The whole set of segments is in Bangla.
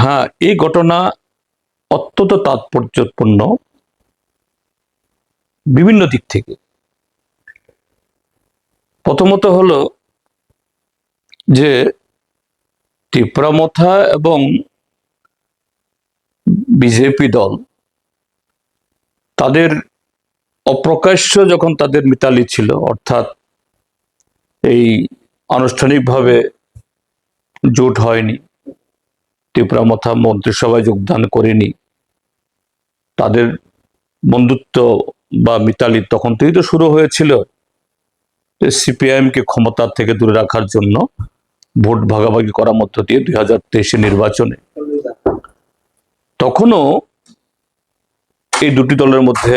হ্যাঁ এই ঘটনা অত্যন্ত তাৎপর্যপূর্ণ বিভিন্ন দিক থেকে। প্রথমত হলো যে টিপ্রামথা এবং বিজেপি দল তাদের অপ্রকাশ্য যখন তাদের মিতালি ছিল, অর্থাৎ এই আনুষ্ঠানিকভাবে জোট হয়নি টিপ্রামথা মন্ত্রিসভায় যোগদান করেনি। তাদের বন্ধুত্ব বা মিতালি তখন থেকেই তো শুরু হয়েছিল সিপিআইএমকে ক্ষমতার থেকে দূরে রাখার জন্য ভোট ভাগাভাগি করার মধ্য দিয়ে দুই হাজার তেইশে নির্বাচনে। তখনও এই দুটি দলের মধ্যে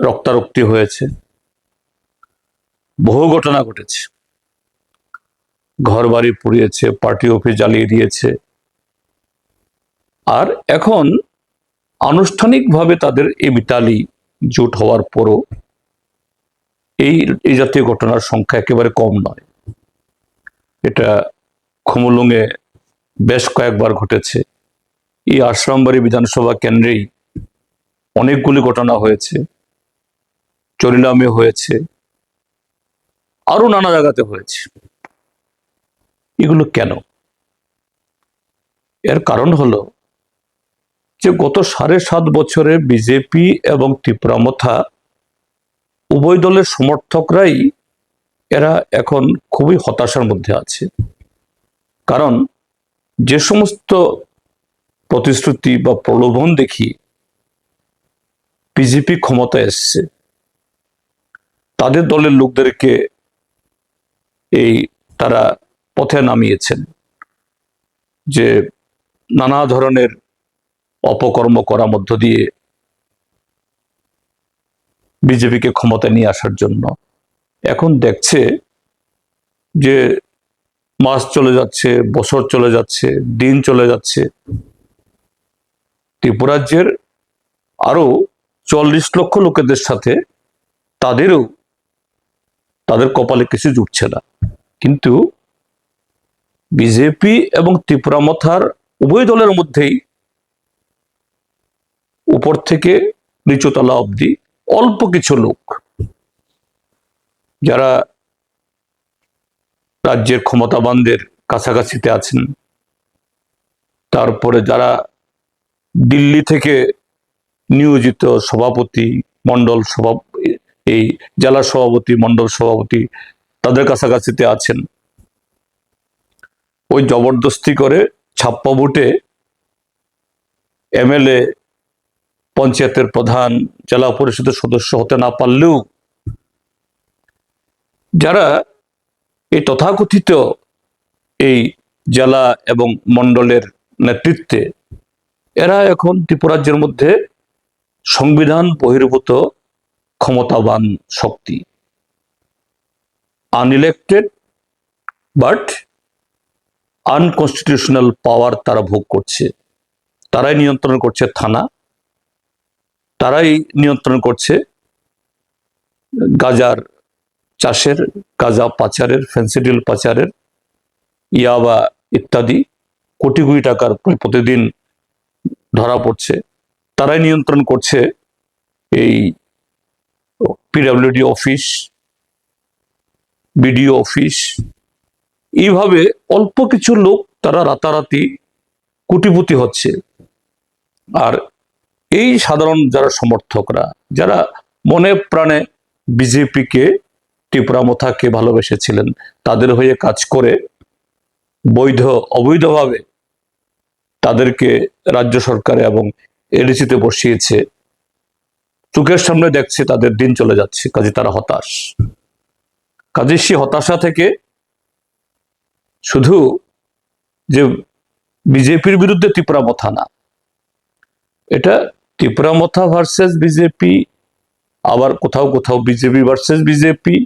রক্তারক্তি হয়েছে। বহু ঘটনা ঘটেছে। ঘর বাড়ি পুড়িয়েছে, পার্টি অফিস জ্বালিয়ে দিয়েছে আর এখন আনুষ্ঠানিকভাবে তাদের এই মিতালি জোট হওয়ার পরও এই এই জাতীয় ঘটনার সংখ্যা একেবারে কম নয়। এটা খুমুলুঙে বেশ কয়েকবার ঘটেছে। এই আশ্রামবাড়ি বিধানসভা কেন্দ্রেই অনেকগুলি ঘটনা হয়েছে, চরিলামে হয়েছে আরও নানা জায়গাতে হয়েছে। এগুলো কেন? এর কারণ হলো যে গত সাড়ে সাত বছরে বিজেপি এবং ত্রিপুরামথা উভয় দলের সমর্থকরাই এরা এখন খুবই হতাশার মধ্যে আছে। কারণ যে সমস্ত প্রতিশ্রুতি বা প্রলোভন দেখি বিজেপি ক্ষমতা এসছে, তাদের দলের লোকদেরকে এই তারা পথে নামিয়েছেন যে নানা ধরনের অপকর্ম করার মধ্য দিয়ে বিজেপিকে ক্ষমতা নিয়ে আসার জন্য। এখন দেখছে যে মাস চলে যাচ্ছে, বছর চলে যাচ্ছে, দিন চলে যাচ্ছে। ত্রিপুরাজ্যের আরও চল্লিশ লক্ষ লোকেদের সাথে তাদেরও তাদের কপালে কিছু জুটছে না। কিন্তু বিজেপি এবং ত্রিপুরা মথার উভয় দলের মধ্যেই উপর থেকে নিচুতলা অবধি অল্প কিছু লোক যারা রাজ্যের ক্ষমতাবানদের কাছাকাছিতে আছেন। তারপরে যারা দিল্লি থেকে নিয়োজিত সভাপতি, মণ্ডল সভা, এই জেলা সভাপতি, মণ্ডল সভাপতি তাদের কাছাকাছিতে আছেন। ওই জবরদস্তি করে ছাপ্পা ভোটে এমএলএ পঞ্চায়েতের প্রধান, জেলা পরিষদের সদস্য হতে না পারলেও যারা এই তথাকথিত এই জেলা এবং মণ্ডলের নেতৃত্বে, এরা এখন ত্রিপুরাজ্যের মধ্যে সংবিধান বহির্ভূত ক্ষমতাবান শক্তি। আনইলেক্টেড বাট আনকনস্টিটিউশনাল পাওয়ার তারা ভোগ করছে। তারাই নিয়ন্ত্রণ করছে থানা। তারাই নিয়ন্ত্রণ করছে গাজার চাষের, গাজা পাচারের ফেন্সিডিল পাচারের ইয়াবা ইত্যাদি কোটি কোটি টাকার প্রতিদিন ধরা পড়ছে। তারাই নিয়ন্ত্রণ করছে এই পিডাব্লিউডি অফিস বিডিও অফিস। এইভাবে অল্প কিছু লোক তারা রাতারাতি কোটিপতি হচ্ছে। আর এই সাধারণ যারা সমর্থকরা, যারা মনে প্রাণে বিজেপিকে ত্রিপুরামথাকে ভালোবেসেছিলেন, তাদের হয়ে কাজ করে বৈধ, অবৈধভাবে তাদেরকে রাজ্য সরকারে এবং এডিসিতে বসিয়েছে, চোখের সামনে দেখছে তাদের দিন চলে যাচ্ছে, কাজে তারা হতাশ। কাজে সে হতাশা থেকে শুধু যে বিজেপির বিরুদ্ধে ত্রিপুরামথা না, এটা ত্রিপুরামথা ভার্সেস বিজেপি আবার কোথাও কোথাও BJP versus BJP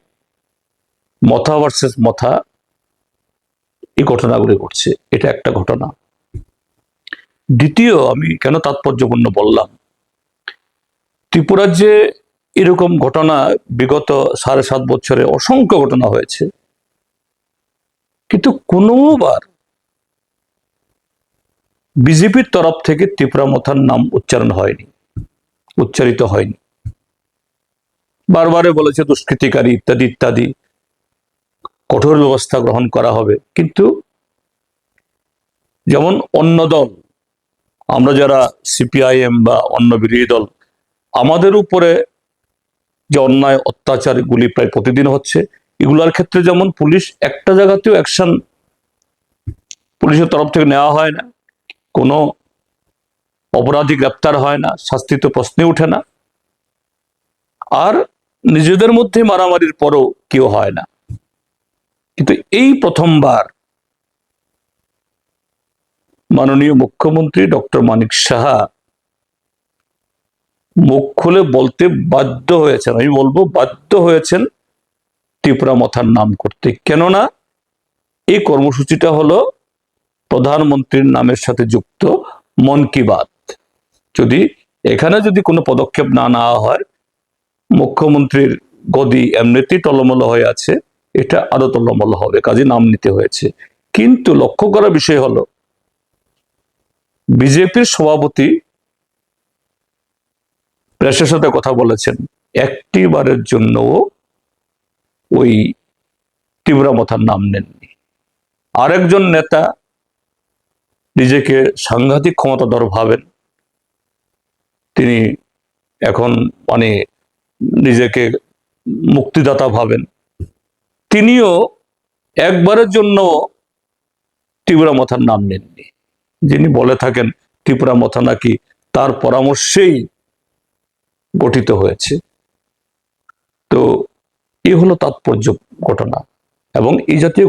Motha versus Motha, এই ঘটনাগুলি ঘটছে। এটা একটা ঘটনা। দ্বিতীয়, আমি কেন তাৎপর্যপূর্ণ বললাম ত্রিপুরার যে এরকম ঘটনা বিগত সাড়ে সাত বছরে অসংখ্য ঘটনা হয়েছে, কিন্তু কোনোবার বিজেপির তরফ থেকে তীব্রামথার নাম উচ্চারণ হয়নি, উচ্চারিত হয়নি। বারবারে বলেছে দুষ্কৃতিকারী ইত্যাদি ইত্যাদি। কঠোর ব্যবস্থা গ্রহণ করা হবে। কিন্তু যেমন অন্য দল, আমরা যারা সিপিআইএম বা অন্য বিরোধী দল, আমাদের উপরে যে অন্যায় অত্যাচারগুলি প্রায় প্রতিদিন হচ্ছে, এগুলোর ক্ষেত্রে যেমন পুলিশ একটা জায়গাতেও অ্যাকশন পুলিশের তরফ থেকে নেওয়া হয় না কোনো অপরাধী গ্রেপ্তার হয় না শাস্তি তো প্রশ্নে ওঠে না। আর নিজেদের মধ্যে মারামারির পরও কেউ হয় না। কিন্তু এই প্রথমবার মাননীয় মুখ্যমন্ত্রী ডক্টর মানিক সাহা মুখ খুলে বলতে বাধ্য হয়েছেন, আমি বলব বাধ্য হয়েছেন ত্রিপুরা মথার নাম করতে। কেননা এই কর্মসূচিটা হলো প্রধানমন্ত্রীর নামের সাথে যুক্ত মন কি বাত। যদি এখানে যদি কোনো পদক্ষেপ না নেওয়া হয়, মুখ্যমন্ত্রীর গদি এমনিতেই টলমল হয়ে আছে, এটা আরও টলমল হবে, কাজে নাম নিতে হয়েছে। কিন্তু লক্ষ্য করার বিষয় হলো, বিজেপির সভাপতি প্রেসের সাথে কথা বলেছেন একটি বারের জন্য ওই তীব্রামথার নাম নেননি। আরেকজন নেতা নিজেকে সাংঘাতিক ক্ষমতাধর ভাবেন। তিনি এখন মানে নিজেকে মুক্তিদাতা ভাবেন। তিনিও একবারের জন্য ত্রিপুরা মথার নাম নেননি। যিনি বলে থাকেন ত্রিপুরা মথা নাকি তার পরামর্শেই গঠিত হয়েছে। তো এই হলো তাৎপর্য ঘটনা। এবং এই জাতীয়